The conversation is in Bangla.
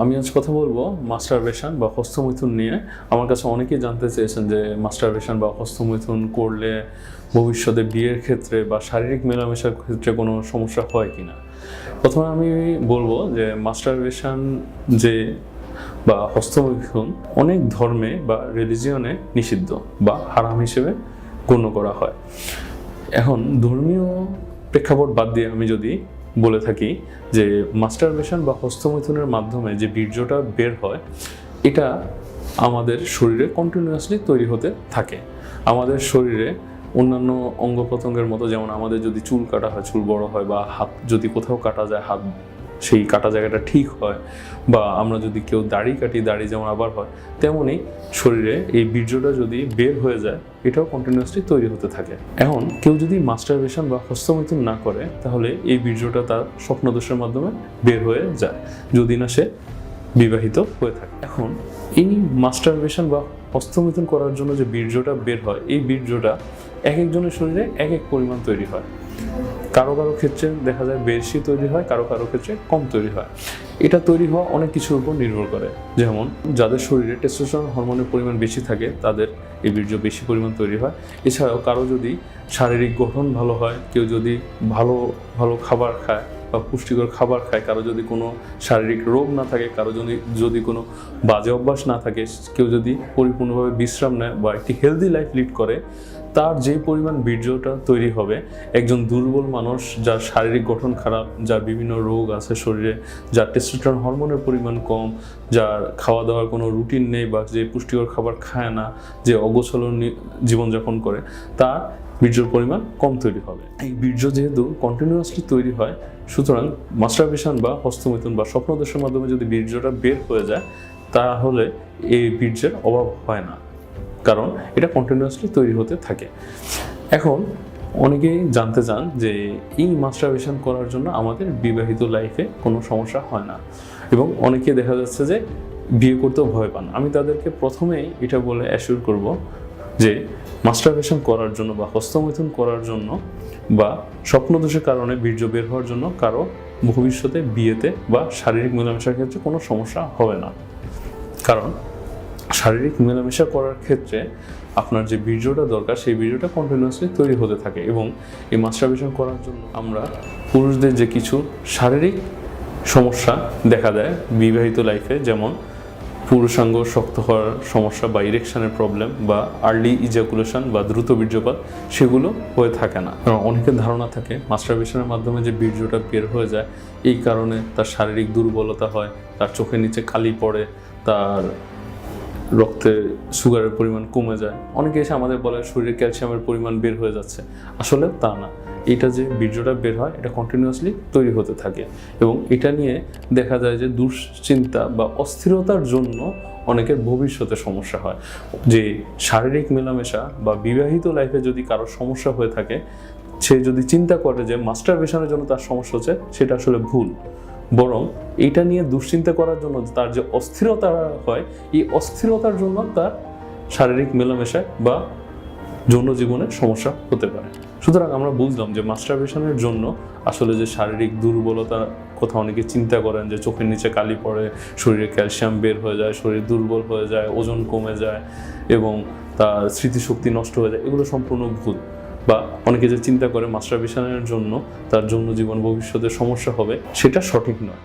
আমি আজ কথা বলব মাস্টারবেশন বা হস্তমৈথুন নিয়ে। আমার কাছে অনেকেই জানতে চেয়েছেন যে মাস্টারবেশন বা হস্তমৈথুন করলে ভবিষ্যতে বিয়ের ক্ষেত্রে বা শারীরিক মেলামেশার ক্ষেত্রে কোনো সমস্যা হয় কিনা? প্রথমে আমি বলব যে মাস্টারবেশন যে বা হস্তমৈথুন অনেক ধর্মে বা রিলিজিয়নে নিষিদ্ধ বা হারাম হিসেবে গণ্য করা হয়। এখন ধর্মীয় প্রেক্ষাপট বাদ দিয়ে আমি যদি বলে থাকি যে মাস্টারবেশন বা হস্তমৈথুনের মাধ্যমে যে বীর্যটা বের হয়, এটা আমাদের শরীরে কন্টিনিউয়াসলি তৈরি হতে থাকে। আমাদের শরীরে অন্যান্য অঙ্গ প্রত্যঙ্গের মতো যেমন আমাদের যদি চুল কাটা হয়, চুল বড় হয় বা হাত যদি কোথাও কাটা যায়, হাত সেই কাটা জায়গাটা ঠিক হয় বা আমরা যদি কেউ দাড়ি কাটি, দাড়ি যেমন আবার হয় তেমনই শরীরে এই বীর্যটা যদি বের হয়ে যায়, এটাও কন্টিনিউয়াসলি তৈরি হতে থাকে। এখন কেউ যদি মাস্টারবেশন বা হস্তমৈথুন না করে, তাহলে এই বীর্যটা তার স্বপ্নদোষের মাধ্যমে বের হয়ে যায়, যদি না সে বিবাহিত হয়ে থাকে। এখন এই মাস্টারবেশন বা হস্তমৈথুন করার জন্য যে বীর্যটা বের হয়, এই বীর্যটা এক একজনের শরীরে এক এক পরিমাণ তৈরি হয়। কারও কারও ক্ষেত্রে দেখা যায় বেশি তৈরি হয় কারও কারও ক্ষেত্রে কম তৈরি হয়। এটা তৈরি হওয়া অনেক কিছুর উপর নির্ভর করে। যেমন, যাদের শরীরে টেস্টোস্টেরন হরমোনের পরিমাণ বেশি থাকে, তাদের এই বীর্য বেশি পরিমাণ তৈরি হয়। এছাড়াও কারও যদি শারীরিক গঠন ভালো হয়, কেউ যদি ভালো ভালো খাবার খায় বা পুষ্টিকর খাবার খায়, কারও যদি কোনো শারীরিক রোগ না থাকে, কারও যদি যদি কোনো বাজে অভ্যাস না থাকে, কেউ যদি পরিপূর্ণভাবে বিশ্রাম নেয় বা একটি হেলদি লাইফ লিড করে তার যে পরিমাণ বীর্যটা তৈরি হবে, একজন দুর্বল মানুষ যার শারীরিক গঠন খারাপ, যার বিভিন্ন রোগ আছে শরীরে, যার টেস্টোস্টেরন হরমোনের পরিমাণ কম, যার খাওয়া দাওয়ার কোনো রুটিন নেই বা যে পুষ্টিকর খাবার খায় না, যে অগোছল জীবনযাপন করে, তার বীর্যর পরিমাণ কম তৈরি হবে। এই বীর্য যেহেতু কন্টিনিউয়াসলি তৈরি হয়, সুতরাং মাস্টারবেশন বা হস্তমৈথুন বা স্বপ্নদোষের মাধ্যমে যদি বীর্যটা বের হয়ে যায়, তাহলে এই বীর্যের অভাব হয় না। কারণ এটা কন্টিনিউয়াসলি তৈরি হতে থাকে। এখন অনেকেই জানতে চান যে এই মাস্টারবেশন করার জন্য আমাদের বিবাহিত লাইফে কোনো সমস্যা হয় না। এবং অনেকে দেখা যাচ্ছে যে বিয়ে করতেও ভয় পান। আমি তাদেরকে প্রথমেই এটা বলে অ্যাসিওর করব যে মাস্টারবেশন করার জন্য বা হস্তমৈথুন করার জন্য বা স্বপ্নদোষের কারণে বীর্য বের হওয়ার জন্য কারও ভবিষ্যতে বিয়েতে বা শারীরিক মেলামেশার ক্ষেত্রে কোনো সমস্যা হবে না। কারণ শারীরিক মেলামেশা করার ক্ষেত্রে আপনার যে বীর্যটা দরকার, সেই বীর্যটা কন্টিনিউয়াসলি তৈরি হতে থাকে এবং এই মাস্টারবেশন করার জন্য আমরা পুরুষদের যে কিছু শারীরিক সমস্যা দেখা দেয় বিবাহিত লাইফে যেমন পুরুষাঙ্গ শক্ত হওয়ার সমস্যা বা ইরেকশনের প্রবলেম বা আর্লি ইজাকুলেশন বা দ্রুত বীর্যপাত, সেগুলো হয়ে থাকে না। অনেকের ধারণা থাকে মাস্টারবেশনের মাধ্যমে যে বীর্যটা বের হয়ে যায়, এই কারণে তার শারীরিক দুর্বলতা হয়, তার চোখের নিচে খালি পড়ে, তার রক্তে সুগারের পরিমাণ কমে যায়। অনেকে এসে আমাদের বলে শরীরে ক্যালসিয়ামের পরিমাণ বের হয়ে যাচ্ছে। আসলে তা না। এটা যে বীর্যটা বের হয়, এটা কন্টিনিউয়াসলি তৈরি হতে থাকে। এবং এটা নিয়ে দেখা যায় যে দুশ্চিন্তা বা অস্থিরতার জন্য অনেকের ভবিষ্যতে সমস্যা হয়। যে শারীরিক মেলামেশা বা বিবাহিত লাইফে যদি কারও সমস্যা হয়ে থাকে, সে যদি চিন্তা করে যে মাস্টারবেশনের জন্য তার সমস্যা হচ্ছে, সেটা আসলে ভুল। বরং এটা নিয়ে দুশ্চিন্তা করার জন্য তার যে অস্থিরতা হয়, এই অস্থিরতার জন্য তার শারীরিক মেলামেশায় বা যৌন জীবনে সমস্যা হতে পারে। সুতরাং আমরা বুঝলাম যে মাস্টারবেশনের জন্য আসলে যে শারীরিক দুর্বলতা কথা অনেকে চিন্তা করেন যে চোখের নিচে কালি পড়ে, শরীরে ক্যালসিয়াম বের হয়ে যায়, শরীর দুর্বল হয়ে যায়, ওজন কমে যায় এবং তার স্মৃতিশক্তি নষ্ট হয়ে যায়, এগুলো সম্পূর্ণ ভুল। বা অনেকে যে চিন্তা করে মাস্টার জন্য তার জন্য জীবন ভবিষ্যতে সমস্যা হবে, সেটা সঠিক নয়।